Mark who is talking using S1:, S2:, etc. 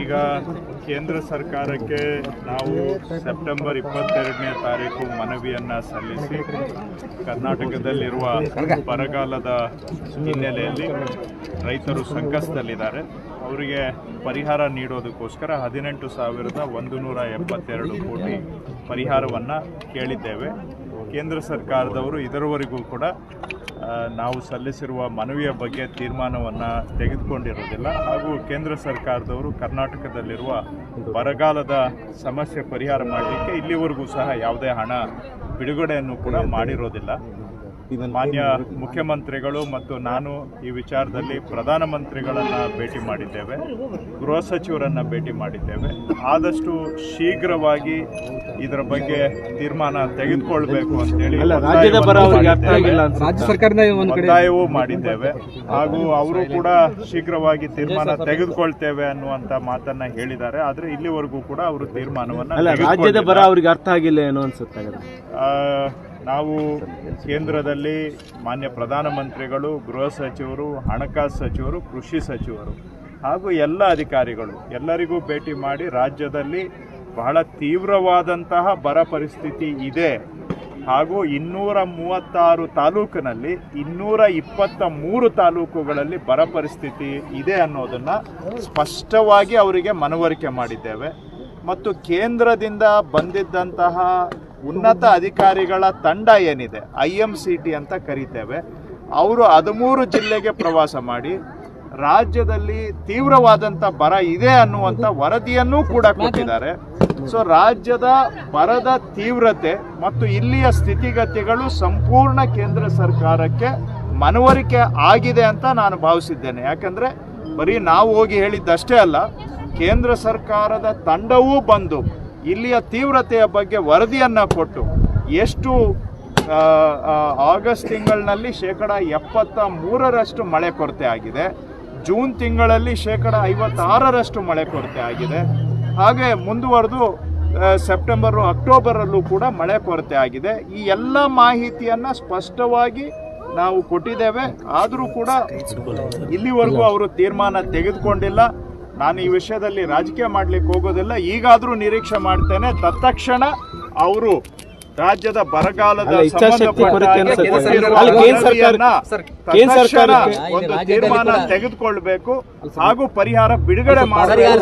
S1: ಈಗ ಕೇಂದ್ರ ಸರ್ಕಾರಕ್ಕೆ ನಾವು ಸೆಪ್ಟೆಂಬರ್ ಇಪ್ಪತ್ತೆರಡನೇ ತಾರೀಕು ಮನವಿಯನ್ನು ಸಲ್ಲಿಸಿ ಕರ್ನಾಟಕದಲ್ಲಿರುವ ಬರಗಾಲದ ಹಿನ್ನೆಲೆಯಲ್ಲಿ ರೈತರು ಸಂಕಷ್ಟದಲ್ಲಿದ್ದಾರೆ. ಅವರಿಗೆ ಪರಿಹಾರ ನೀಡೋದಕ್ಕೋಸ್ಕರ ಹದಿನೆಂಟು ಸಾವಿರದ ಒಂದು ನೂರ ಎಪ್ಪತ್ತೆರಡು ಕೋಟಿ ಪರಿಹಾರವನ್ನು ಕೇಳಿದ್ದೇವೆ. ಕೇಂದ್ರ ಸರ್ಕಾರದವರು ಇದರವರೆಗೂ ಕೂಡ ನಾವು ಸಲ್ಲಿಸಿರುವ ಮನವಿಯ ಬಗ್ಗೆ ತೀರ್ಮಾನವನ್ನು ತೆಗೆದುಕೊಂಡಿರೋದಿಲ್ಲ ಹಾಗೂ ಕೇಂದ್ರ ಸರ್ಕಾರದವರು ಕರ್ನಾಟಕದಲ್ಲಿರುವ ಬರಗಾಲದ ಸಮಸ್ಯೆ ಪರಿಹಾರ ಮಾಡಲಿಕ್ಕೆ ಇಲ್ಲಿವರೆಗೂ ಸಹ ಯಾವುದೇ ಹಣ ಬಿಡುಗಡೆಯನ್ನು ಕೂಡ ಮಾಡಿರೋದಿಲ್ಲ. ಮಾನ್ಯ ಮುಖ್ಯಮಂತ್ರಿಗಳು ಮತ್ತು ನಾನು ಈ ವಿಚಾರದಲ್ಲಿ ಪ್ರಧಾನಮಂತ್ರಿಗಳನ್ನು ಭೇಟಿ ಮಾಡಿದ್ದೇವೆ. ಗೃಹ ಸಚಿವರನ್ನು ಭೇಟಿ ಮಾಡಿದ್ದೇವೆ. ಆದಷ್ಟು ಶೀಘ್ರವಾಗಿ ಇದರ ಬಗ್ಗೆ ತೀರ್ಮಾನ ತೆಗೆದುಕೊಳ್ಬೇಕು ಅಂತೇಳಿ
S2: ರಾಜ್ಯದ ಬರ ಅವ್ರಿಗೆ ಅರ್ಥ ಆಗಿಲ್ಲ ಅನ್ಸುತ್ತೆ.
S3: ರಾಜ್ಯ ಸರ್ಕಾರದಿಂದ ಒಂದ್ ಕಡೆ
S1: ಒತ್ತಾಯವೂ ಮಾಡಿದ್ದೇವೆ. ಹಾಗೂ ಅವರು ಕೂಡ ಶೀಘ್ರವಾಗಿ ತೀರ್ಮಾನ ತೆಗೆದುಕೊಳ್ತೇವೆ ಅನ್ನುವಂತ ಮಾತನ್ನ ಹೇಳಿದ್ದಾರೆ. ಆದ್ರೆ ಇಲ್ಲಿವರೆಗೂ ಕೂಡ ಅವರು ತೀರ್ಮಾನವನ್ನ
S2: ಅಲ್ಲ ರಾಜ್ಯದ ಬರ ಅವ್ರಿಗೆ ಅರ್ಥ ಆಗಿಲ್ಲ ಏನು ಅನ್ಸುತ್ತೆ
S1: ಆ, ನಾವು ಕೇಂದ್ರದಲ್ಲಿ ಮಾನ್ಯ ಪ್ರಧಾನಮಂತ್ರಿಗಳು, ಗೃಹ ಸಚಿವರು, ಹಣಕಾಸು ಸಚಿವರು, ಕೃಷಿ ಸಚಿವರು ಹಾಗೂ ಎಲ್ಲ ಅಧಿಕಾರಿಗಳು ಎಲ್ಲರಿಗೂ ಭೇಟಿ ಮಾಡಿ ರಾಜ್ಯದಲ್ಲಿ ಬಹಳ ತೀವ್ರವಾದಂತಹ ಬರ ಪರಿಸ್ಥಿತಿ ಇದೆ. ಹಾಗೂ ಇನ್ನೂರ ಮೂವತ್ತಾರು ತಾಲೂಕಿನಲ್ಲಿ ಇನ್ನೂರ ಇಪ್ಪತ್ತ ಮೂರು ತಾಲೂಕುಗಳಲ್ಲಿ ಬರ ಪರಿಸ್ಥಿತಿ ಇದೆ ಅನ್ನೋದನ್ನು ಸ್ಪಷ್ಟವಾಗಿ ಅವರಿಗೆ ಮನವರಿಕೆ ಮಾಡಿದ್ದೇವೆ. ಮತ್ತು ಕೇಂದ್ರದಿಂದ ಬಂದಿದ್ದಂತಹ ಉನ್ನತ ಅಧಿಕಾರಿಗಳ ತಂಡ ಏನಿದೆ, ಐ ಎಂ ಸಿ ಟಿ ಅಂತ ಕರಿತೇವೆ. ಅವರು ಹದಿಮೂರು ಜಿಲ್ಲೆಗೆ ಪ್ರವಾಸ ಮಾಡಿ, ರಾಜ್ಯದಲ್ಲಿ ತೀವ್ರವಾದಂಥ ಬರ ಇದೆ ಅನ್ನುವಂಥ ವರದಿಯನ್ನೂ ಕೂಡ ಕೊಟ್ಟಿದ್ದಾರೆ. ಸೊ ರಾಜ್ಯದ ಬರದ ತೀವ್ರತೆ ಮತ್ತು ಇಲ್ಲಿಯ ಸ್ಥಿತಿಗತಿಗಳು ಸಂಪೂರ್ಣ ಕೇಂದ್ರ ಸರ್ಕಾರಕ್ಕೆ ಮನವರಿಕೆ ಆಗಿದೆ ಅಂತ ನಾನು ಭಾವಿಸಿದ್ದೇನೆ. ಯಾಕಂದರೆ, ಬರೀ ನಾವು ಹೋಗಿ ಹೇಳಿದ್ದಷ್ಟೇ ಅಲ್ಲ, ಕೇಂದ್ರ ಸರ್ಕಾರದ ತಂಡವೂ ಬಂದು ಇಲ್ಲಿಯ ತೀವ್ರತೆಯ ಬಗ್ಗೆ ವರದಿಯನ್ನು ಕೊಟ್ಟು ಎಷ್ಟು ಆಗಸ್ಟ್ ತಿಂಗಳಿನಲ್ಲಿ ಶೇಕಡ ಎಪ್ಪತ್ತ ಮೂರರಷ್ಟು ಮಳೆ ಕೊರತೆ ಆಗಿದೆ. ಜೂನ್ ತಿಂಗಳಲ್ಲಿ ಶೇಕಡ ಐವತ್ತಾರರಷ್ಟು ಮಳೆ ಕೊರತೆ ಆಗಿದೆ. ಹಾಗೆ ಮುಂದುವರೆದು ಸೆಪ್ಟೆಂಬರು ಅಕ್ಟೋಬರಲ್ಲೂ ಕೂಡ ಮಳೆ ಕೊರತೆ ಆಗಿದೆ. ಈ ಎಲ್ಲ ಮಾಹಿತಿಯನ್ನು ಸ್ಪಷ್ಟವಾಗಿ ನಾವು ಕೊಟ್ಟಿದ್ದೇವೆ. ಆದರೂ ಕೂಡ ಇಲ್ಲಿವರೆಗೂ ಅವರು ತೀರ್ಮಾನ ತೆಗೆದುಕೊಂಡಿಲ್ಲ. ನಾನು ಈ ವಿಷಯದಲ್ಲಿ ರಾಜಕೀಯ ಮಾಡ್ಲಿಕ್ಕೆ ಹೋಗೋದಿಲ್ಲ ಈಗಾದರೂ ನಿರೀಕ್ಷೆ ಮಾಡ್ತೇನೆ. ತತ್ಕ್ಷಣ ಅವರು ರಾಜ್ಯದ ಬರಗಾಲದ ಒಂದು ತೀರ್ಮಾನ ತೆಗೆದುಕೊಳ್ಬೇಕು. ಹಾಗೂ ಪರಿಹಾರ ಬಿಡುಗಡೆ ಮಾಡಬೇಕು